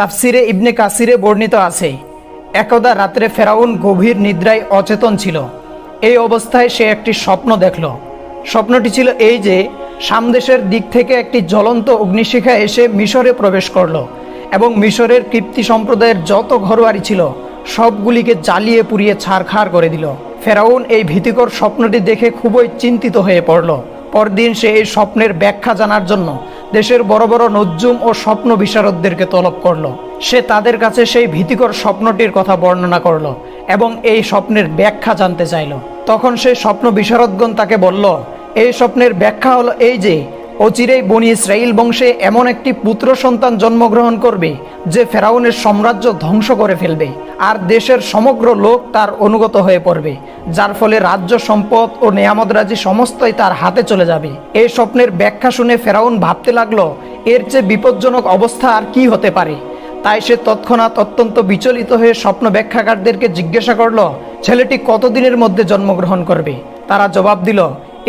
তাফসিরে ইবনে কাসিরে বর্ণিত আছে। একদা রাত্রে ফেরাউন গভীর নিদ্রায় অচেতন ছিল। এই অবস্থায় সে একটি স্বপ্ন দেখল। স্বপ্নটি ছিল এই যে, সামদেশের দিক থেকে একটি জ্বলন্ত অগ্নিশিখা এসে মিশরে প্রবেশ করল এবং মিশরের কৃপ্তি সম্প্রদায়ের যত ঘরোয়ারি ছিল, সবগুলিকে জ্বালিয়ে পুড়িয়ে ছাড়খাড় করে দিল। ফেরাউন এই ভীতিকর স্বপ্নটি দেখে খুবই চিন্তিত হয়ে পড়ল। পরদিন সে এই স্বপ্নের ব্যাখ্যা জানার জন্য দেশের বড় বড় নজ্জুম ও স্বপ্ন বিশারদদেরকে তলব করল। সে তাদের কাছে সেই ভীতিকর স্বপ্নটির কথা বর্ণনা করল এবং এই স্বপ্নের ব্যাখ্যা জানতে চাইল। তখন সেই স্বপ্ন বিশারদগণ তাকে বলল, এই স্বপ্নের ব্যাখ্যা হলো এই যে অচিরেই বনি ইসরাইল বংশে এমন একটি পুত্র সন্তান জন্মগ্রহণ করবে, যে ফেরাউনের সাম্রাজ্য ধ্বংস করে ফেলবে, আর দেশের সমগ্র লোক তার অনুগত হয়ে পড়বে, যার ফলে রাজ্য সম্পদ ও নেয়ামতরাজি সমস্তই তার হাতে চলে যাবে। এই স্বপ্নের ব্যাখ্যা শুনে ফেরাউন ভাবতে লাগল, এর চেয়ে বিপজ্জনক অবস্থা আর কি হতে পারে? তাই সে তৎক্ষণাৎ অত্যন্ত বিচলিত হয়ে স্বপ্ন ব্যাখ্যাকারদেরকে জিজ্ঞাসা করল, ছেলেটি কতদিনের মধ্যে জন্মগ্রহণ করবে? তারা জবাব দিল,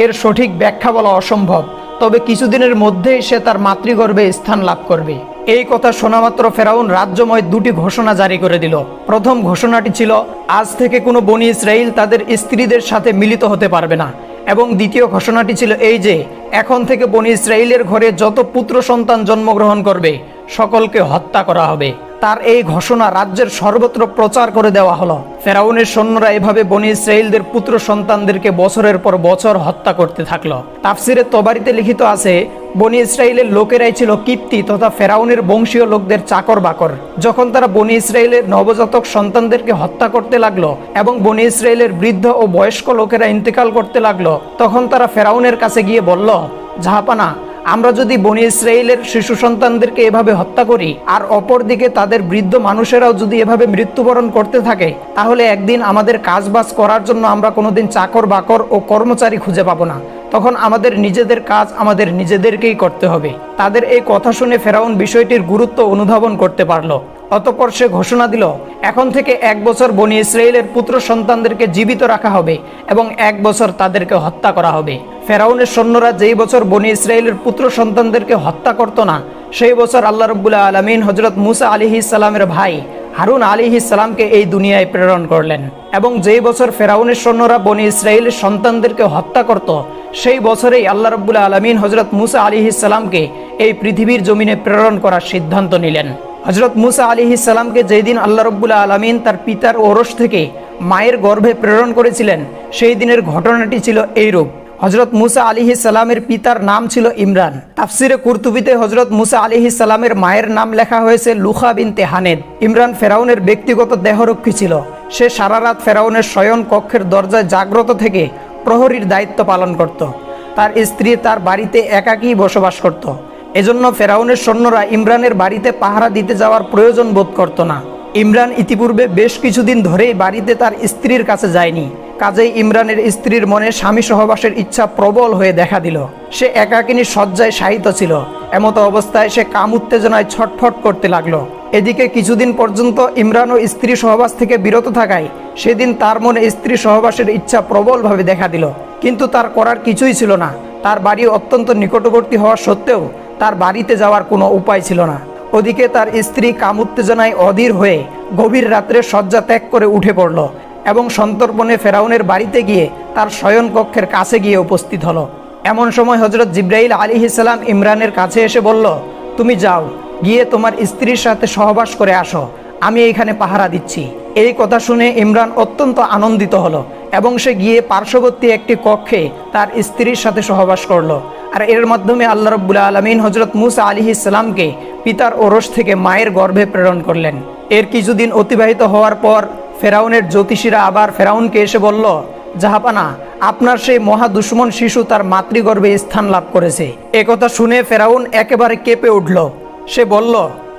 এর সঠিক ব্যাখ্যা বলা অসম্ভব। তবে কিছুদিনের মধ্যেই সে তার মাতৃগর্ভে স্থান লাভ করবে। এই কথা শোনামাত্র ফেরাউন রাজ্যময় দুটি ঘোষণা জারি করে দিল। প্রথম ঘোষণাটি ছিল, আজ থেকে কোনো বনি ইসরাইল তাদের স্ত্রীদের সাথে মিলিত হতে পারবে না। এবং দ্বিতীয় ঘোষণাটি ছিল এই যে, এখন থেকে বনি ইসরাইলের ঘরে যত পুত্র সন্তান জন্মগ্রহণ করবে, সকলকে হত্যা করা হবে। তার এই ঘোষণা রাজ্যের সর্বত্র প্রচার করে দেওয়া হলো। ফেরাউনের সৈন্যরা এভাবে বনি ইসরাইলদের পুত্র সন্তানদেরকে বছরের পর বছর হত্যা করতে থাকল। তাফসিরে তবারিতে লিখিত আছে, বনি ইসরায়েলের লোকেরাই ছিল কিপ্তি তথা ফেরাউনের বংশীয় লোকদের চাকর বাকর। যখন তারা বনি ইসরায়েলের নবজাতক সন্তানদেরকে হত্যা করতে লাগল এবং বনি ইসরায়েলের বৃদ্ধ ও বয়স্ক লোকেরা ইন্তেকাল করতে লাগল, তখন তারা ফেরাউনের কাছে গিয়ে বলল জাহাপানা আমরা যদি বনি ইসরায়েলের শিশু সন্তানদেরকে এভাবে হত্যা করি, আর অপরদিকে তাদের বৃদ্ধ মানুষেরাও যদি এভাবে মৃত্যুবরণ করতে থাকে, তাহলে একদিন আমাদের কাজবাজ করার জন্য আমরা কোনোদিন চাকর বাকর ও কর্মচারী খুঁজে পাবো না। তখন আমাদের নিজেদের কাজ আমাদের নিজেদেরকেই করতে হবে। তাদের এই কথা শুনে ফেরাউন বিষয়টির গুরুত্ব অনুধাবন করতে পারল। অতপর সে ঘোষণা দিল, এখন থেকে এক বছর বনি ইসরায়েলের পুত্র সন্তানদেরকে জীবিত রাখা হবে এবং এক বছর তাদেরকে হত্যা করা হবে। ফেরাউনের সৈন্যরা যেই বছর বনি ইসরায়েলের পুত্র সন্তানদেরকে হত্যা করত না, সেই বছর আল্লাহ রব্বুল্লাহ আলমিন হজরত মুসা আলিহি ইসালামের ভাই হারুন আলিহি সালামকে এই দুনিয়ায় প্রেরণ করলেন। এবং যেই বছর ফেরাউনের সৈন্যরা বনি ইসরায়েলের সন্তানদেরকে হত্যা করত, সেই বছরেই আল্লাহ রব্বুল্লাহ আলমিন হজরত মুসা আলিহি সালামকে এই পৃথিবীর জমিনে প্রেরণ করার সিদ্ধান্ত নিলেন। হজরত মুসা আলী ইসালামকে যেই দিন আল্লাহ রব্বুল্লা আলমিন তার পিতার ওরস থেকে মায়ের গর্ভে প্রেরণ করেছিলেন, সেই দিনের ঘটনাটি ছিল এইরূপ। হজরত মুসা আলী সালামের পিতার নাম ছিল ইমরান। তাফসিরে কুর্তুবিতে হজরত মুসা আলী সালামের মায়ের নাম লেখা হয়েছে লুখা বিন তেহানেদ ইমরান ফেরাউনের ব্যক্তিগত দেহরক্ষী ছিল। সে সারা রাত ফেরাউনের শয়ন কক্ষের দরজায় জাগ্রত থেকে প্রহরীর দায়িত্ব পালন করত। তার স্ত্রী তার বাড়িতে একাকী বসবাস করত। এজন্য ফেরাউনের সৈন্যরা ইমরানের বাড়িতে পাহারা দিতে যাওয়ার প্রয়োজন বোধ করত না। ইমরান ইতিপূর্বে বেশ কিছুদিন ধরেই বাড়িতে তার স্ত্রীর কাছে যায়নি। কাজেই ইমরানের স্ত্রীর মনে স্বামী সহবাসের ইচ্ছা প্রবল হয়ে দেখা দিল। সে একাকিনী শয্যায় শায়িত ছিল। এমতো অবস্থায় সে কাম উত্তেজনায় ছটফট করতে লাগল। এদিকে কিছুদিন পর্যন্ত ইমরান ও স্ত্রী সহবাস থেকে বিরত থাকায় সেদিন তার মনে স্ত্রী সহবাসের ইচ্ছা প্রবলভাবে দেখা দিল। কিন্তু তার করার কিছুই ছিল না। তার বাড়ি অত্যন্ত নিকটবর্তী হওয়া সত্ত্বেও তার বাড়িতে যাওয়ার কোনো উপায় ছিল না। ওদিকে তার স্ত্রী কাম উত্তেজনায় অধীর হয়ে গভীর রাত্রে শয্যা ত্যাগ করে উঠে পড়ল। এবং সন্তর্পণে ফেরাউনের বাড়িতে গিয়ে তার শয়ন কক্ষের কাছে গিয়ে উপস্থিত হলো। এমন সময় হজরত জিব্রাইল আলী ইসলাম ইমরানের কাছে এসে বলল, তুমি যাও, গিয়ে তোমার স্ত্রীর সাথে সহবাস করে আসো। আমি এখানে পাহারা দিচ্ছি। এই কথা শুনে ইমরান অত্যন্ত আনন্দিত হলো এবং সে গিয়ে পার্শ্ববর্তী একটি কক্ষে তার স্ত্রীর সাথে সহবাস করল। আর এর মাধ্যমে আল্লাহ রব্বুল্লা আলমিন হজরত মুসা আলী ইসলামকে পিতার ওরস থেকে মায়ের গর্ভে প্রেরণ করলেন। এর কিছুদিন অতিবাহিত হওয়ার পর ফেরাউনের জ্যোতিষীরা আবার ফেরাউনকে এসে বলল, জাহাপানা, আপনার সেই মহা দুশ্মন শিশু তার মাতৃগর্ভে স্থান লাভ করেছে। একথা শুনে ফেরাউন একেবারে কেঁপে উঠল। সে বলল,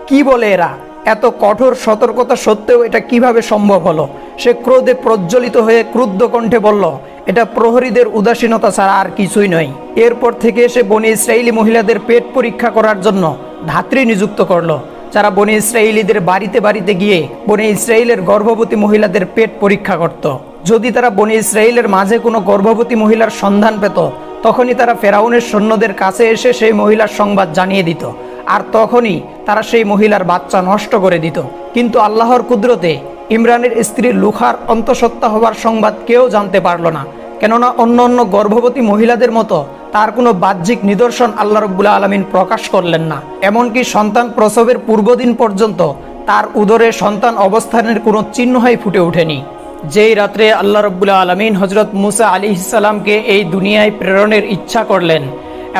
কি বলে এরা? এত কঠোর সতর্কতা সত্ত্বেও এটা কীভাবে সম্ভব হলো? সে ক্রোধে প্রজ্বলিত হয়ে ক্রুদ্ধ কণ্ঠে বলল, এটা প্রহরীদের উদাসীনতা ছাড়া আর কিছুই নয়। এরপর থেকে সে বনে ইসরায়েলি মহিলাদের পেট পরীক্ষা করার জন্য ধাত্রী নিযুক্ত করল। যারা বনে ইসরায়েলিদের বাড়িতে বাড়িতে গিয়ে বনে ইসরায়েলের গর্ভবতী মহিলাদের পেট পরীক্ষা করত। যদি তারা বনে ইসরায়েলের মাঝে কোনো গর্ভবতী মহিলার সন্ধান পেত, তখনই তারা ফেরাউনের সৈন্যদের কাছে এসে সেই মহিলার সংবাদ জানিয়ে দিত। আর তখনই তারা সেই মহিলার বাচ্চা নষ্ট করে দিত। কিন্তু আল্লাহর কুদরতে ইমরানের স্ত্রী লুখার অন্তঃসত্ত্বা হবার সংবাদ কেউ জানতে পারল না। কেননা অন্য অন্য গর্ভবতী মহিলাদের মতো তার কোনো বাহ্যিক নিদর্শন আল্লাহ রব্বুল্লা আলমিন প্রকাশ করলেন না। এমনকি সন্তান প্রসবের পূর্বদিন পর্যন্ত তার উদরে সন্তান অবস্থানের কোনো চিহ্নই ফুটে ওঠেনি। যেই রাত্রে আল্লাহ রব্বুল্লা আলমিন হজরত মুসা আলী ইসালামকে এই দুনিয়ায় প্রেরণের ইচ্ছা করলেন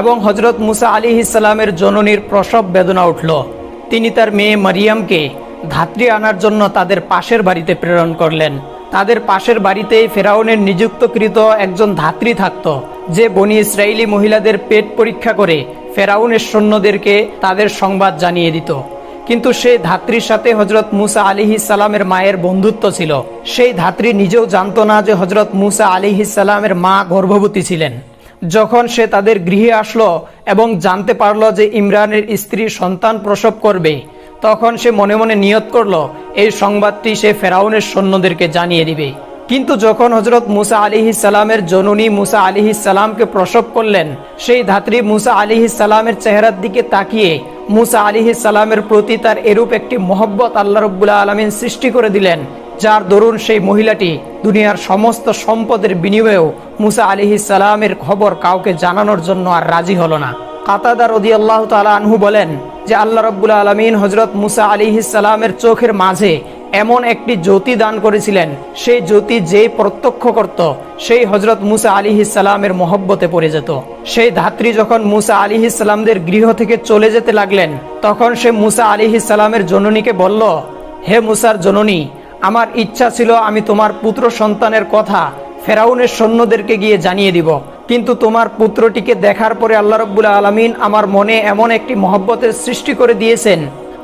এবং হজরত মুসা আলী ইসালামের জননীর প্রসব বেদনা উঠল। তিনি তার মেয়ে মারিয়ামকে ধাত্রী আনার জন্য তাদের পাশের বাড়িতে প্রেরণ করলেন। তাদের পাশের বাড়িতেই ফেরাউনের নিযুক্তকৃত একজন ধাত্রী থাকত। যে বনি ইসরায়েলি মহিলাদের পেট পরীক্ষা করে ফেরাউনের সৈন্যদেরকে তাদের সংবাদ জানিয়ে দিত। কিন্তু সেই ধাত্রীর সাথে হজরত মুসা আলিহি সালামের মায়ের বন্ধুত্ব ছিল। সেই ধাত্রী নিজেও জানতো না যে হজরত মুসা আলিহি সালামের মা গর্ভবতী ছিলেন। যখন সে তাদের গৃহে আসলো এবং জানতে পারল যে ইমরানের স্ত্রী সন্তান প্রসব করবে, তখন সে মনে মনে নিয়ত করল, এই সংবাদটি সে ফেরাউনের সৈন্যদেরকে জানিয়ে দিবে। কিন্তু যখন হজরত মুসা আলিহি সালামের জননী মুসা আলিহি সালামকে প্রসব করলেন, সেই ধাত্রী মুসা আলিহি সালামের চেহারার দিকে তাকিয়ে মুসা আলিহি সালামের প্রতি তার এরূপ একটি মহব্বত আল্লাহ রব্বুল্লাহ আলমিন সৃষ্টি করে দিলেন, যার দরুন সেই মহিলাটি দুনিয়ার সমস্ত সম্পদের বিনিময়েও মুসা আলিহি সালামের খবর কাউকে জানানোর জন্য আর রাজি হলো না। কাতাদা রদি আল্লাহ তালা আনহু বলেন যে, আল্লাহ রব্বুল আলমিন হজরত মুসা আলিহি সালামের চোখের মাঝে এমন একটি জ্যোতি দান করেছিলেন। সেই জ্যোতি যেই প্রত্যক্ষ করত, সেই হজরত মুসা আলিহি সালামের মহব্বতে পড়ে যেত। সেই ধাত্রী যখন মুসা আলিহি সালামদের গৃহ থেকে চলে যেতে লাগলেন, তখন সে মুসা আলিহি সালামের জননীকে বলল, হে মুসার জননী, আমার ইচ্ছা ছিল আমি তোমার পুত্র সন্তানের কথা ফেরাউনের সৈন্যদেরকে গিয়ে জানিয়ে দিব। কিন্তু তোমার পুত্রটিকে দেখার পরে আল্লাহ রব্বুল আলমিন আমার মনে এমন একটি মহব্বতের সৃষ্টি করে দিয়েছেন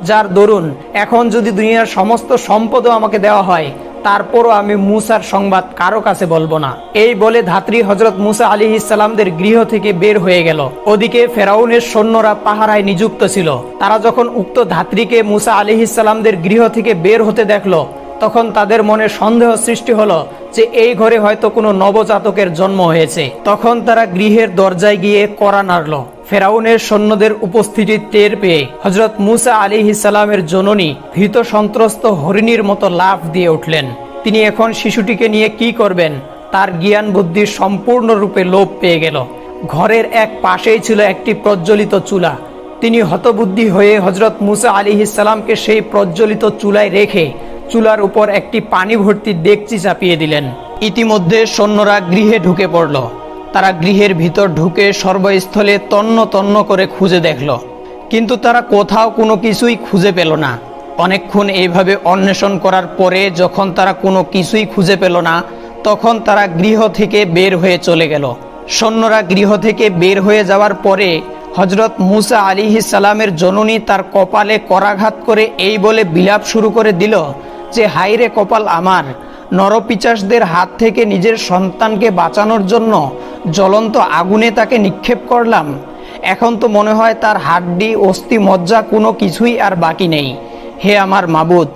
যার দরুন, এখন যদি দুনিয়ার সমস্ত সম্পদও আমাকে দেওয়া হয়, তারপরও আমি মুসার সংবাদ কারও কাছে বলব না। এই বলে ধাত্রী হজরত মুসা আলী ইসলামদের গৃহ থেকে বের হয়ে গেল। ওদিকে ফেরাউনের সৈন্যরা পাহারায় নিযুক্ত ছিল। তারা যখন উক্ত ধাত্রীকে মুসা আলী ইসলামদের গৃহ থেকে বের হতে দেখল, তখন তাদের মনে সন্দেহ সৃষ্টি হলো যে এই ঘরে হয়তো কোনো নবজাতকের জন্ম হয়েছে। তখন তারা গৃহের দরজায় গিয়ে করা নাড়ল। ফেরাউনের সৈন্যদের উপস্থিতি টের পেয়ে হজরত মুসা আলী ইসালামের জননী ভীত সন্ত্রস্ত হরিণীর মতো লাফ দিয়ে উঠলেন। তিনি এখন শিশুটিকে নিয়ে কি করবেন? তার জ্ঞান বুদ্ধি সম্পূর্ণরূপে লোপ পেয়ে গেল। ঘরের এক পাশেই ছিল একটি প্রজ্বলিত চুলা। তিনি হতবুদ্ধি হয়ে হজরত মুসা আলী ইসালামকে সেই প্রজ্বলিত চুলায় রেখে চুলার উপর একটি পানি ভর্তি ডেকচি চাপিয়ে দিলেন। ইতিমধ্যে সৈন্যরা গৃহে ঢুকে পড়ল। তারা গৃহের ভিতর ঢুকে সর্বস্থলে তন্ন তন্ন করে খুঁজে দেখল। কিন্তু তারা কোথাও কোনো কিছুই খুঁজে পেল না। অনেকক্ষণ এইভাবে অন্বেষণ করার পরে যখন তারা কোনো কিছুই খুঁজে পেল না, তখন তারা গৃহ থেকে বের হয়ে চলে গেল। সৈন্যরা গৃহ থেকে বের হয়ে যাওয়ার পরে হজরত মুসা আলী সালামের জননী তার কপালে করাঘাত করে এই বলে বিলাপ শুরু করে দিল যে হাইরে কপাল আমার! নরপিচাসদের হাত থেকে নিজের সন্তানকে বাঁচানোর জন্য জ্বলন্ত আগুনে তাকে নিক্ষেপ করলাম। এখন তো মনে হয় তার হাড্ডি, অস্থি, মজ্জা কোনো কিছুই আর বাকি নেই। হে আমার মাবুদ,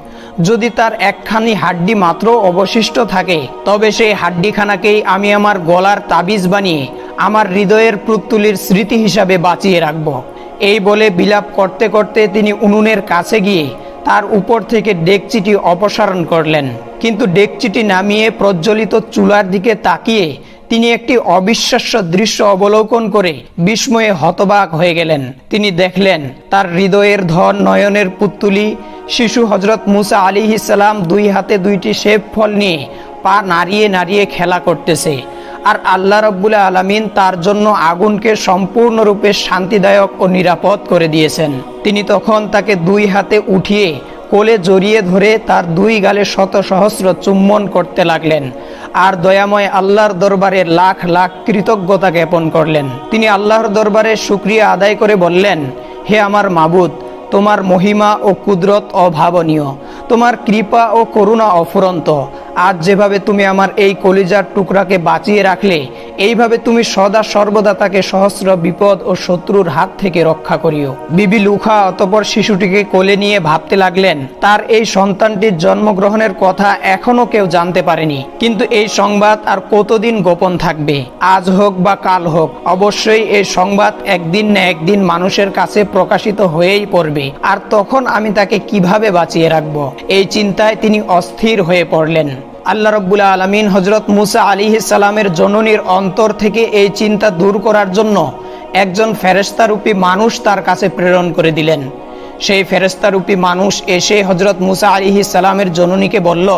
যদি তার একখানি হাড্ডি মাত্র অবশিষ্ট থাকে, তবে সেই হাড্ডিখানাকেই আমি আমার গলার তাবিজ বানিয়ে আমার হৃদয়ের পুতুলির স্মৃতি হিসাবে বাঁচিয়ে রাখব। এই বলে বিলাপ করতে করতে তিনি উনুনের কাছে গিয়ে তার উপর থেকে ডেকচিটি অপসারণ করলেন। কিন্তু ডেকচিটি নামিয়ে প্রজ্বলিত চুলার দিকে তাকিয়ে তিনি একটি অবিশ্বাস্য দৃশ্য অবলোকন করে বিস্ময়ে হতবাক হয়ে গেলেন। তিনি দেখলেন, তার হৃদয়ের ধন নয়নের পুত্তুলি শিশু হজরত মুসা আলী ইসালাম দুই হাতে দুইটি শেপ ফল নিয়ে পা নাড়িয়ে নাড়িয়ে খেলা করতেছে। আর আল্লাহ রব্বুল আলমিন তার জন্য আগুনকে সম্পূর্ণরূপে শান্তিদায়ক ও নিরাপদ করে দিয়েছেন। তিনি তখন তাকে দুই হাতে উঠিয়ে কোলে জড়িয়ে ধরে তার দুই গালে শত সহস্র চুম্বন করতে লাগলেন। আর দয়াময় আল্লাহর দরবারে লাখ লাখ কৃতজ্ঞতা জ্ঞাপন করলেন। তিনি আল্লাহর দরবারে সুক্রিয়া আদায় করে বললেন, হে আমার মাবুদ, তোমার মহিমা ও কুদরত অভাবনীয়। তোমার কৃপা ও করুণা অফুরন্ত। আজ যেভাবে তুমি আমার এই কলিজার টুকরাকে বাঁচিয়ে রাখলে, এইভাবে তুমি সদা সর্বদা তাকে সহস্র বিপদ ও শত্রুর হাত থেকে রক্ষা করিও। বিবি লুখা অতপর শিশুটিকে কোলে নিয়ে ভাবতে লাগলেন, তার এই সন্তানটির জন্মগ্রহণের কথা এখনও কেউ জানতে পারেনি। কিন্তু এই সংবাদ আর কতদিন গোপন থাকবে? আজ হোক বা কাল হোক, অবশ্যই এই সংবাদ একদিন না একদিন মানুষের কাছে প্রকাশিত হয়েই পড়বে। আর তখন আমি তাকে কীভাবে বাঁচিয়ে রাখব? এই চিন্তায় তিনি অস্থির হয়ে পড়লেন। আল্লাহ রব্বুল আলমিন হজরত মুসা আলী সালামের জননীর অন্তর থেকে এই চিন্তা দূর করার জন্য একজন ফেরেস্তারূপী মানুষ তার কাছে প্রেরণ করে দিলেন। সেই ফেরেস্তারূপী মানুষ এসে হজরত মুসা আলী সালামের জননীকে বলল,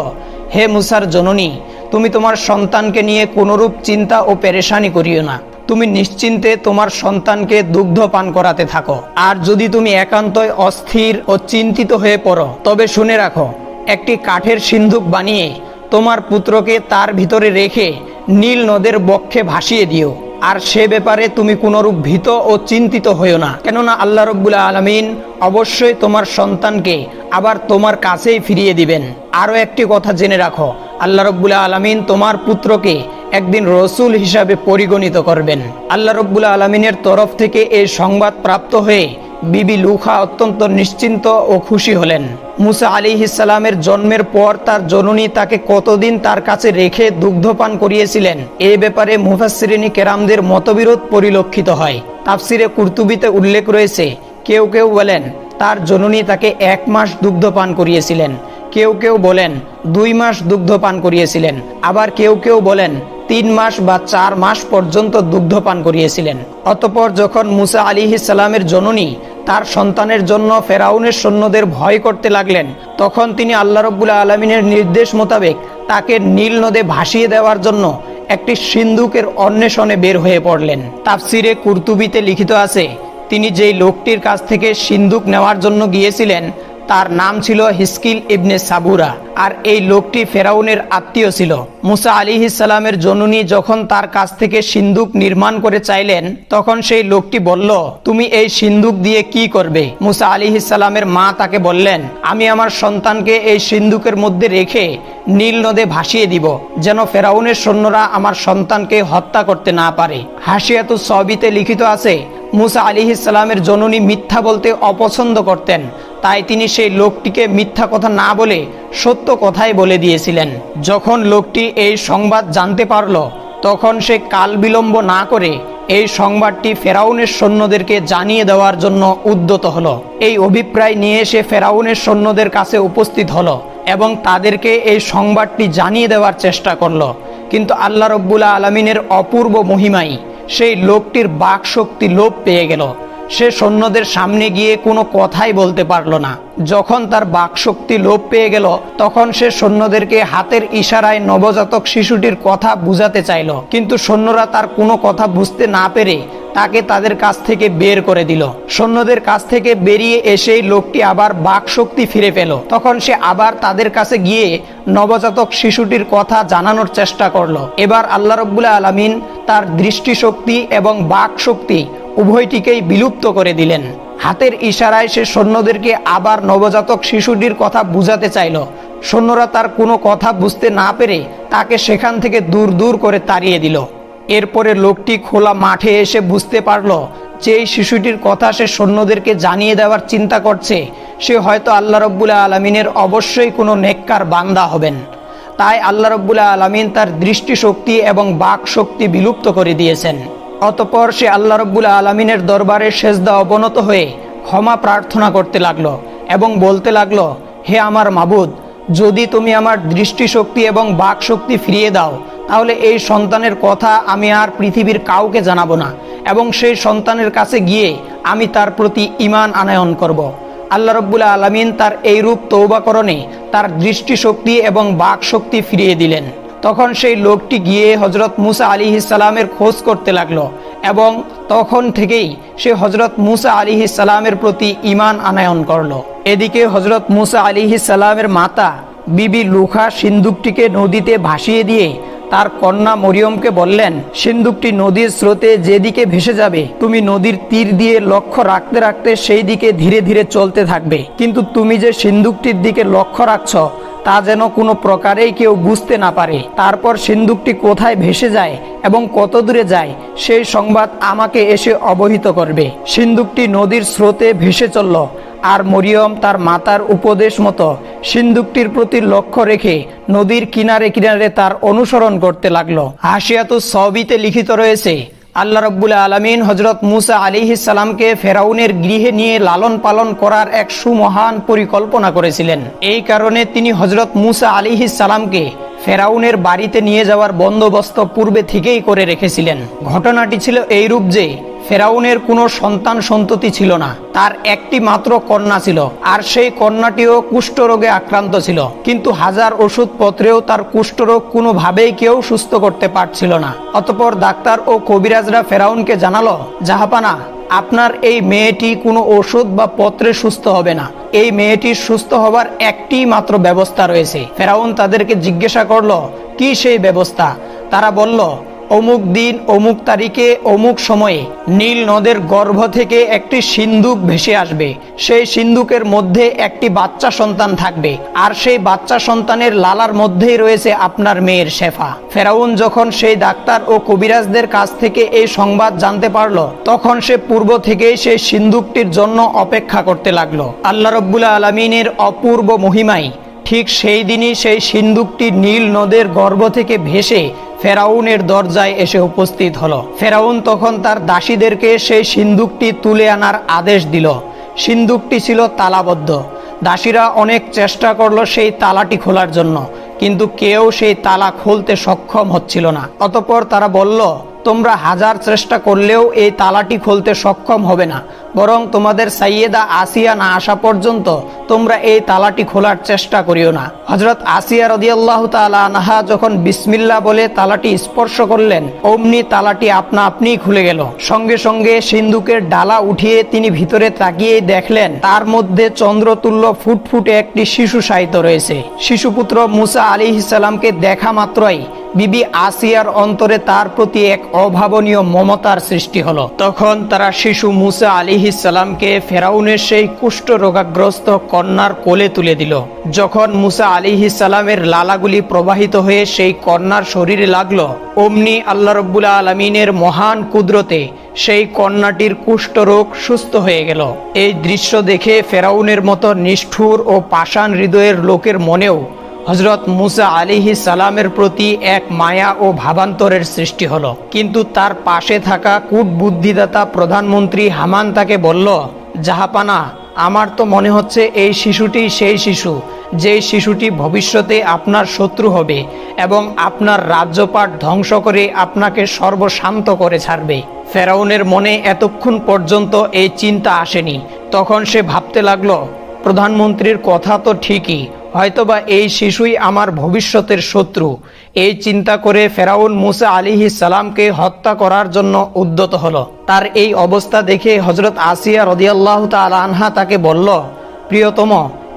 হে মুসার জননী, তুমি তোমার সন্তানকে নিয়ে কোনরূপ চিন্তা ও পেরেশানি করিও না। তুমি নিশ্চিন্তে তোমার সন্তানকে দুগ্ধ পান করাতে থাকো। আর যদি তুমি একান্তই অস্থির ও চিন্তিত হয়ে পড়ো, তবে শুনে রাখো, একটি কাঠের সিন্ধুক বানিয়ে তোমার পুত্রকে তার ভিতরে রেখে নীল নদের বক্ষে ভাসিয়ে দিও। আর সে ব্যাপারে তুমি কোনরূপ ভীত ও চিন্তিত হইও না। কেননা আল্লাহ রব্বুল আলমিন অবশ্যই তোমার সন্তানকে আবার তোমার কাছেই ফিরিয়ে দিবেন। আরও একটি কথা জেনে রাখো, আল্লাহ রব্বুল আলমিন তোমার পুত্রকে একদিন রসুল হিসাবে পরিগণিত করবেন। আল্লাহ রব্বুল আলমিনের তরফ থেকে এই সংবাদ প্রাপ্ত হয়ে বিবি লুখা অত্যন্ত নিশ্চিন্ত ও খুশি হলেন। মুসা আলী ইসালামের জন্মের পর তার জননী তাকে কতদিন তার কাছে রেখে দুগ্ধপান করিয়েছিলেন, এ ব্যাপারে মুফাসিরিনী কেরামদের মতবিরোধ পরিলক্ষিত হয়। তাফসিরে কুর্তুবিতে উল্লেখ রয়েছে, কেউ কেউ বলেন, তার জননী তাকে এক মাস দুগ্ধপান করিয়েছিলেন, কেউ কেউ বলেন, দুই মাস দুগ্ধপান করিয়েছিলেন, আবার কেউ কেউ বলেন, তিন মাস বা চার মাস পর্যন্ত দুগ্ধপান করিয়েছিলেন। অতপর যখন মুসা আলী জননী তার সন্তানের জন্য ফেরাউনের সৈন্যদের ভয় করতে লাগলেন। তখন তিনি আল্লাহ রব্বুল্লা আলমিনের নির্দেশ মোতাবেক তাকে নীল নদে ভাসিয়ে দেওয়ার জন্য একটি সিন্ধুকের অন্বেষণে বের হয়ে পড়লেন। তাফসিরে কুর্তুবিতে লিখিত আছে, তিনি যেই লোকটির কাছ থেকে সিন্ধুক নেওয়ার জন্য গিয়েছিলেন তার নাম ছিল হিস্কিল ইবনে সাবুরা, আর এই লোকটি ফেরাউনের আত্মীয় ছিল। মুসা আলী সালামের জননী যখন তার কাছ থেকে সিন্ধুক নির্মাণ করে চাইলেন, তখন সেই লোকটি বলল, তুমি এই সিন্ধুক দিয়ে কি করবে? মুসা আলী সালামের মা তাকে বললেন, আমি আমার সন্তানকে এই সিন্ধুকের মধ্যে রেখে নীল নদে ভাসিয়ে দিব, যেন ফেরাউনের সৈন্যরা আমার সন্তানকে হত্যা করতে না পারে। হাসিয়াতু সবিতে লিখিত আছে মুসা আলী ইসলামের জননী মিথ্যা বলতে অপছন্দ করতেন। তাই তিনি সেই লোকটিকে মিথ্যা কথা না বলে সত্য কথাই বলে দিয়েছিলেন। যখন লোকটি এই সংবাদ জানতে পারল, তখন সে কাল বিলম্ব না করে এই সংবাদটি ফেরাউনের সৈন্যদেরকে জানিয়ে দেওয়ার জন্য উদ্যত হলো। এই অভিপ্রায় নিয়ে সে ফেরাউনের সৈন্যদের কাছে উপস্থিত হলো এবং তাদেরকে এই সংবাদটি জানিয়ে দেওয়ার চেষ্টা করল। কিন্তু আল্লাহ রব্বুল্লা আলমিনের অপূর্ব মহিমাই সেই লোকটির বাক শক্তি লোপ পেয়ে গেল। সে সৈন্যদের সামনে গিয়ে কোনো কথাই বলতে পারল না। যখন তার বাকশক্তি লোপ পেয়ে গেল, তখন সে সৈন্যদেরকে হাতের ইশারায় নবজাতক শিশুটির কথা বুঝাতে চাইল। কিন্তু সৈন্যরা তার কোনো কথা বুঝতে না পেরে তাদের কাছ থেকে বের করে দিল। সৈন্যদের কাছ থেকে বেরিয়ে এসেই লোকটি আবার বাক শক্তি ফিরে পেল। তখন সে আবার তাদের কাছে গিয়ে নবজাতক শিশুটির কথা জানানোর চেষ্টা করল। এবার আল্লাহ রব্বুল্লা আলমিন তার দৃষ্টিশক্তি এবং বাক শক্তি উভয়টিকেই বিলুপ্ত করে দিলেন। হাতের ইশারায় সে সৈন্যদেরকে আবার নবজাতক শিশুটির কথা বুঝাতে চাইল। সৈন্যরা তার কোনো কথা বুঝতে না পেরে তাকে সেখান থেকে দূর দূর করে তাড়িয়ে দিল। এরপরে লোকটি খোলা মাঠে এসে বুঝতে পারল যে শিশুটির কথা সে সৈন্যদেরকে জানিয়ে দেওয়ার চিন্তা করছে। সে হয়তো আল্লাহ রব্বুল্লা আলমিনের অবশ্যই কোনো নেককার বান্দা হবেন। তাই আল্লাহ রব্বুল্লা আলমিন তার দৃষ্টিশক্তি এবং বাক শক্তি বিলুপ্ত করে দিয়েছেন। অতপর সে আল্লাহ রব্বুল আলমিনের দরবারে সেজদা অবনত হয়ে ক্ষমা প্রার্থনা করতে লাগল এবং বলতে লাগল, হে আমার মাবুদ যদি তুমি আমার দৃষ্টিশক্তি এবং বাক শক্তি ফিরিয়ে দাও, তাহলে এই সন্তানের কথা আমি আর পৃথিবীর কাউকে জানাব না, এবং সেই সন্তানের কাছে গিয়ে আমি তার প্রতি ইমান আনায়ন করব। আল্লাহ রব্বুল্লা আলমিন তার এই রূপ তৌবাকরণে তার দৃষ্টিশক্তি এবং বাক শক্তি ফিরিয়ে দিলেন তখন সেই লোকটি গিয়ে হজরত মুসা আলী ইসালামের খোঁজ করতে লাগল এবং তখন থেকেই সে হজরত মুসা আলী ইসালামের প্রতি ইমান আনায়ন করল। এদিকে হজরত মুসা আলী ইসালামের মাতা বিবি লুখা সিন্দুকটিকে নদীতে ভাসিয়ে দিয়ে তার কন্যা মরিয়মকে বললেন সিন্দুকটি নদীর স্রোতে যেদিকে ভেসে যাবে, তুমি নদীর তীর দিয়ে লক্ষ্য রাখতে রাখতে সেই দিকে ধীরে ধীরে চলতে থাকবে। কিন্তু তুমি যে সিন্দুকটির দিকে লক্ষ্য রাখছ তা যেন কোনো প্রকারেই কেউ বুঝতে না পারে। তারপর সিন্দুকটি কোথায় ভেসে যায় এবং কত দূরে যায়, সেই সংবাদ আমাকে এসে অবহিত করবে। সিন্দুকটি নদীর স্রোতে ভেসে চলল, আর মরিয়ম তার মাতার উপদেশ মতো সিন্দুকটির প্রতি লক্ষ্য রেখে নদীর কিনারে কিনারে তার অনুসরণ করতে লাগল। হাসিয়াতু সবিতে লিখিত রয়েছে আল্লাহ রব্বুল আলমিন হজরত মুসা সালামকে ফেরাউনের গৃহে নিয়ে লালন পালন করার এক সুমহান পরিকল্পনা করেছিলেন। এই কারণে তিনি হজরত মুসা সালামকে ফেরাউনের বাড়িতে নিয়ে যাওয়ার বন্দোবস্ত পূর্বে থেকেই করে রেখেছিলেন। ঘটনাটি ছিল এইরূপ যে ফেরাউনের কোনো সন্তান সন্ততি ছিল না। তার একটি মাত্র কন্যা ছিল, আর সেই কন্যাটিও কুষ্ঠরোগে আক্রান্ত ছিল। কিন্তু হাজার ওষুধ পত্রেও তার কুষ্ঠরোগ কোনোভাবেই কেউ সুস্থ করতে পারছিল না। অতপর ডাক্তার ও কবিরাজরা ফেরাউনকে জানালো, জাহাপানা, আপনার এই মেয়েটি কোনো ওষুধ বা পত্রে সুস্থ হবে না। এই মেয়েটির সুস্থ হবার একটি মাত্র ব্যবস্থা রয়েছে। ফেরাউন তাদেরকে জিজ্ঞাসা করল, কি সেই ব্যবস্থা? তারা বলল অমুক দিন, অমুক তারিখে, অমুক সময়ে নীল নদের গর্ভ থেকে একটি সিন্দুক ভেসে আসবে। সেই সিন্দুকের মধ্যে একটি বাচ্চা সন্তান থাকবে আর সেই বাচ্চা সন্তানের লালার মধ্যেই রয়েছে আপনার মেয়ের শেফা। ফেরাউন যখন সেই ডাক্তার ও কবিরাজদের কাছ থেকে এই সংবাদ জানতে পারল, তখন সে পূর্ব থেকেই সেই সিন্দুকটির জন্য অপেক্ষা করতে লাগল। আল্লাহ রব্বুল আলমিনের অপূর্ব মহিমাই ঠিক সেই দিনই সেই সিন্দুকটি নীল নদের গর্ভ থেকে ভেসে ফেরাউনের দরজায় এসে উপস্থিত হলো। ফেরাউন তখন তার দাসীদেরকে সেই সিন্দুকটি তুলে আনার আদেশ দিল। সিন্দুকটি ছিল তালাবদ্ধ। দাসীরা অনেক চেষ্টা করল সেই তালাটি খোলার জন্য, কিন্তু কেউ সেই তালা খুলতে সক্ষম হচ্ছিল না। অতপর তারা বলল তোমরা হাজার চেষ্টা করলেও এই তালাটি খুলতে সক্ষম হবে না। বরং তোমাদের সাইয়েদা আসিয়া না আসা পর্যন্ত তোমরা এই তালাটি খোলার চেষ্টা করিও না। হজরত আসিয়া রদিয়াল্লাহ তালা আনহা যখন বিসমিল্লা বলে তালাটি স্পর্শ করলেন, অমনি তালাটি আপনা আপনি খুলে গেল। সঙ্গে সঙ্গে সিন্ধুকের ডালা উঠিয়ে তিনি ভিতরে তাকিয়ে দেখলেন, তার মধ্যে চন্দ্রতুল্য ফুটফুটে একটি শিশু সাহিত্য রয়েছে। শিশুপুত্র মুসা আলী ইসালামকে দেখা মাত্রই বিবি আসিয়ার অন্তরে তার প্রতি এক অভাবনীয় মমতার সৃষ্টি হলো। তখন তারা শিশু মুসা আলী সালামকে ফেরাউনের সেই কুষ্ঠ রোগাগ্রস্ত কন্যার কোলে তুলে দিল। যখন মুসা আলী সালামের লালাগুলি প্রবাহিত হয়ে সেই কন্যার শরীরে লাগল, অমনি আল্লাহ রব্বুল আলমিনের মহান কুদরতে সেই কন্যাটির কুষ্ঠরোগ সুস্থ হয়ে গেল। এই দৃশ্য দেখে ফেরাউনের মতো নিষ্ঠুর ও পাষাণ হৃদয়ের লোকের মনেও হজরত মুসা আলিহি সালামের প্রতি এক মায়া ও ভাবান্তরের সৃষ্টি হলো। কিন্তু তার পাশে থাকা কূট বুদ্ধিদাতা প্রধানমন্ত্রী হামান তাকে বলল, জাহাপানা, আমার তো মনে হচ্ছে এই শিশুটি সেই শিশু যে শিশুটি ভবিষ্যতে আপনার শত্রু হবে এবং আপনার রাজ্যপাট ধ্বংস করে আপনাকে সর্বশান্ত করে ছাড়বে। ফেরাউনের মনে এতক্ষণ পর্যন্ত এই চিন্তা আসেনি। তখন সে ভাবতে লাগল, প্রধানমন্ত্রীর কথা তো ঠিকই হয়তোবা এই শিশুই আমার ভবিষ্যতের শত্রু। এই চিন্তা করে ফেরাউন মুসা আলিহি সালামকে হত্যা করার জন্য উদ্যত হলো। তার এই অবস্থা দেখে হজরত আসিয়া রদিয়াল্লাহ তাল আনহা তাকে বলল, প্রিয়তম,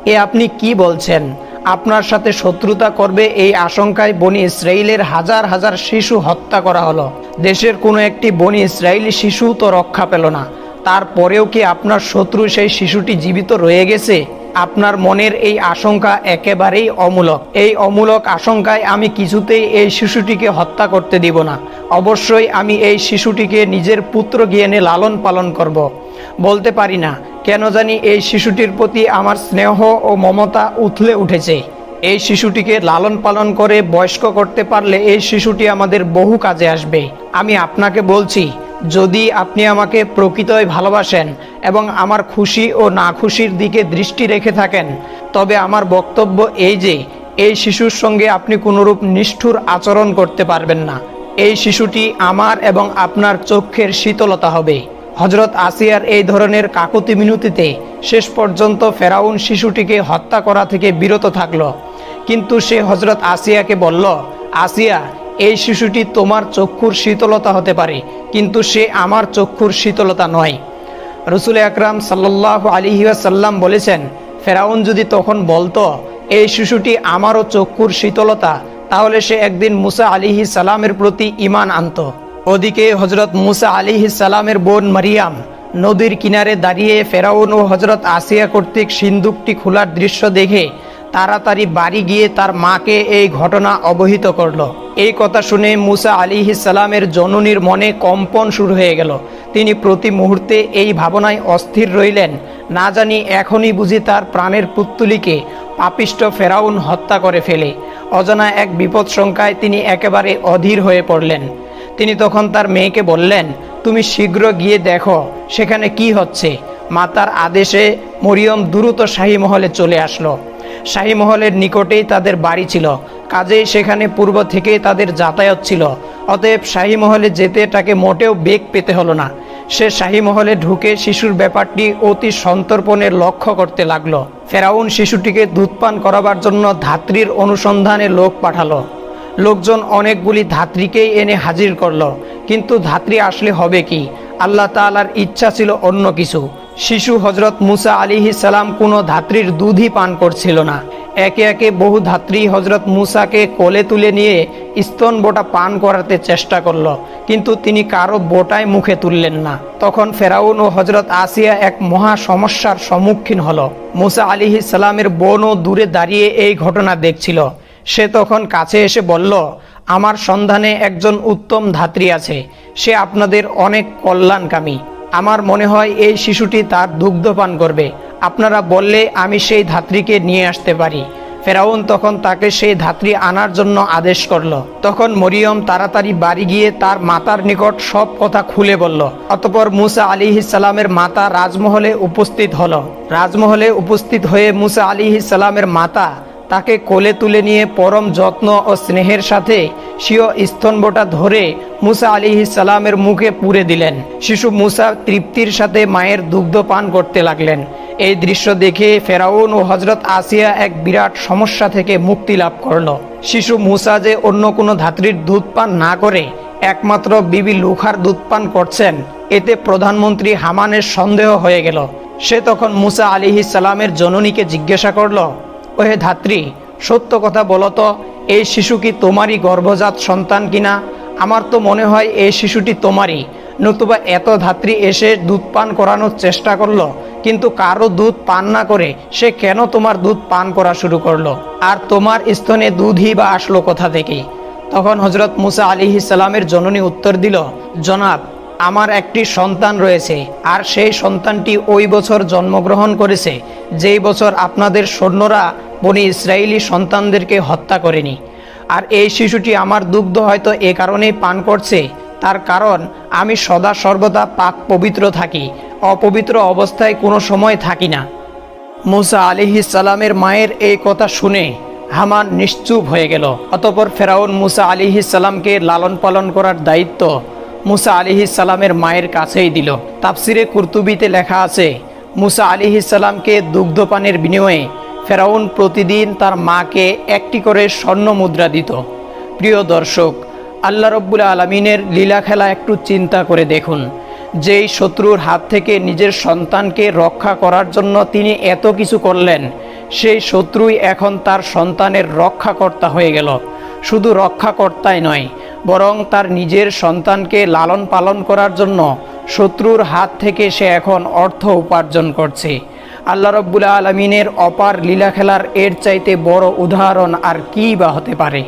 এ আপনি কি বলছেন? আপনার সাথে শত্রুতা করবে এই আশঙ্কায় বনি ইসরায়েলের হাজার হাজার শিশু হত্যা করা হলো। দেশের কোনো একটি বনি ইসরায়েলি শিশু তো রক্ষা পেল না। তারপরেও কি আপনার শত্রু সেই শিশুটি জীবিত রয়ে গেছে? আপনার মনের এই আশঙ্কা একেবারেই অমূলক। এই অমূলক আশঙ্কায় আমি কিছুতেই এই শিশুটিকে হত্যা করতে দিব না। অবশ্যই আমি এই শিশুটিকে নিজের পুত্র জ্ঞানে লালন পালন করব। বলতে পারি না, কেন জানি এই শিশুটির প্রতি আমার স্নেহ ও মমতা উথলে উঠেছে। এই শিশুটিকে লালন পালন করে বয়স্ক করতে পারলে এই শিশুটি আমাদের বহু কাজে আসবে। আমি আপনাকে বলছি যদি আপনি আমাকে প্রকৃতই ভালোবাসেন এবং আমার খুশি ও না খুশির দিকে দৃষ্টি রেখে থাকেন, তবে আমার বক্তব্য এই যে, এই শিশুর সঙ্গে আপনি কোনোরূপ নিষ্ঠুর আচরণ করতে পারবেন না। এই শিশুটি আমার এবং আপনার চক্ষের শীতলতা হবে। হজরত আসিয়ার এই ধরনের কাকুতি মিনতিতে শেষ পর্যন্ত ফেরাউন শিশুটিকে হত্যা করা থেকে বিরত থাকল। কিন্তু সে হজরত আসিয়াকে বলল, আসিয়া এই শিশুটি তোমার চক্ষুর শীতলতা হতে পারে, কিন্তু সে আমার চক্ষুর শীতলতা নয়। রসুল আকরাম সাল্লাহ আলিহাসাল্লাম বলেছেন, ফেরাউন যদি তখন বলতো, এই শিশুটি আমারও চক্ষুর শীতলতা তাহলে সে একদিন মুসা আলিহি সালামের প্রতি ইমান আনত। ওদিকে হজরত মুসা আলিহি সালামের বোন মারিয়াম নদীর কিনারে দাঁড়িয়ে ফেরাউন ও হজরত আসিয়া কর্তৃক সিন্দুকটি খোলার দৃশ্য দেখে তাড়াতাড়ি বাড়ি গিয়ে তার মাকে এই ঘটনা অবহিত করল। এই কথা শুনে মুসা আলী সালামের জননীর মনে কম্পন শুরু হয়ে গেল। তিনি প্রতি মুহূর্তে এই ভাবনায় অস্থির রইলেন। না জানি এখনই বুঝি তার প্রাণের পুত্তুলিকে পাপিষ্ট ফেরাউন হত্যা করে ফেলে। অজানা এক বিপদ সংখ্যায় তিনি একেবারে অধীর হয়ে পড়লেন। তিনি তখন তার মেয়েকে বললেন, তুমি শীঘ্র গিয়ে দেখো, সেখানে কি হচ্ছে? মাতার আদেশে মরিয়ম দ্রুত শাহী মহলে চলে আসলো। শাহী মহলের নিকটেই তাদের বাড়ি ছিল। কাজেই সেখানে পূর্ব থেকেই তাদের যাতায়াত ছিল। অতএব শাহী মহলে যেতে তাকে মোটেও বেগ পেতে হলো না। সে শাহী মহলে ঢুকে শিশুর ব্যাপারটি অতি সন্তর্পণে লক্ষ্য করতে লাগল। ফেরাউন শিশুটিকে দুধপান করাবার জন্য ধাত্রীর অনুসন্ধানে লোক পাঠালো। লোকজন অনেকগুলি ধাত্রীকেই এনে হাজির করল। কিন্তু ধাত্রী আসলে হবে কি? আল্লাহ তাআলার ইচ্ছা ছিল অন্য কিছু। শিশু হজরত মুসা আলিহি সালাম কোনো ধাত্রীর দুধই পান করছিল না। একে একে বহু ধাত্রী হজরত মুসাকে কোলে তুলে নিয়ে স্তন বোটা পান করাতে চেষ্টা করল, কিন্তু তিনি কারও বোটায় মুখে তুললেন না। তখন ফেরাউন ও হজরত আসিয়া এক মহা সমস্যার সম্মুখীন হল। মুসা আলিহি সালামের বোনও দূরে দাঁড়িয়ে এই ঘটনা দেখছিল। সে তখন কাছে এসে বলল, আমার সন্ধানে একজন উত্তম ধাত্রী আছে। সে আপনাদের অনেক কল্যাণকামী। আমার মনে হয় এই শিশুটি তার দুগ্ধপান করবে। আপনারা বললে আমি সেই ধাত্রীকে নিয়ে আসতে পারি। ফেরাউন তখন তাকে সেই ধাত্রী আনার জন্য আদেশ করল। তখন মরিয়ম তাড়াতাড়ি বাড়ি গিয়ে তার মাতার নিকট সব কথা খুলে বলল। অতপর মুসা আলী সালামের মাতা রাজমহলে উপস্থিত হল। রাজমহলে উপস্থিত হয়ে মুসা আলী সালামের মাতা তাকে কোলে তুলে নিয়ে পরম যত্ন ও স্নেহের সাথে স্বীয় স্তনবটা ধরে মুসা আলী সালামের মুখে পুরে দিলেন। শিশু মুসা তৃপ্তির সাথে মায়ের দুগ্ধ পান করতে লাগলেন। এই দৃশ্য দেখে ফেরাউন ও হজরত আসিয়া এক বিরাট সমস্যা থেকে মুক্তি লাভ করল। শিশু মুসা যে অন্য কোনো ধাত্রীর দুধ পান না করে, একমাত্র বিবি লুখার দুধ পান করছেন, এতে প্রধানমন্ত্রী হামানের সন্দেহ হয়ে গেল। সে তখন মুসা আলিহি সালামের জননীকে জিজ্ঞাসা করল ওহে ধাত্রী, সত্য কথা বলো তো, এই শিশু কি তোমারই গর্ভজাত সন্তান কিনা? আমার তো মনে হয় এই শিশুটি তোমারই। নতুবা এত ধাত্রী এসে দুধ পান করানোর চেষ্টা করল, কিন্তু কারও দুধ পান না করে সে কেন তোমার দুধ পান করা শুরু করল? আর তোমার স্তনে দুধই বা আসলো কোথা থেকে? তখন হজরত মুসা আলী সালামের জননী উত্তর দিল, জনাব, আমার একটি সন্তান রয়েছে, আর সেই সন্তানটি ওই বছর জন্মগ্রহণ করেছে। যেই বছর আপনাদের সৈন্যরা বনি ইসরায়েলি সন্তানদেরকে হত্যা করেনি। আর এই শিশুটি আমার দুগ্ধ হয়তো এ কারণেই পান করছে, তার কারণ আমি সদা সর্বদা পাক পবিত্র থাকি, অপবিত্র অবস্থায় কোনো সময় থাকি না। মুসা আলিহি সালামের মায়ের এই কথা শুনে হামান নিশ্চুপ হয়ে গেল। অতপর ফেরাউন মুসা আলিহি সালামকে লালন পালন করার দায়িত্ব মুসা আলিহি সালামের মায়ের কাছেই দিল। তাফসিরে কুর্তুবিতে লেখা আছে, মুসা আলিহি সালামকে দুগ্ধপানের বিনিময়ে ফেরাউন প্রতিদিন তার মাকে একটি করে স্বর্ণ মুদ্রা দিত। প্রিয় দর্শক, আল্লাহ রব্বুল আলমিনের লীলা খেলা একটু চিন্তা করে দেখুন। যেই শত্রুর হাত থেকে নিজের সন্তানকে রক্ষা করার জন্য তিনি এত কিছু করলেন, সেই শত্রুই এখন তার সন্তানের রক্ষাকর্তা হয়ে গেল। শুধু রক্ষাকর্তাই নয়, বরং তার নিজের সন্তানকে লালন পালন করার জন্য শত্রুর হাত থেকে সে এখন অর্থ উপার্জন করছে। আল্লাহ রব্বুল আলমিনের অপার লীলা খেলার এর চাইতে বড় উদাহরণ আর কী বা হতে পারে?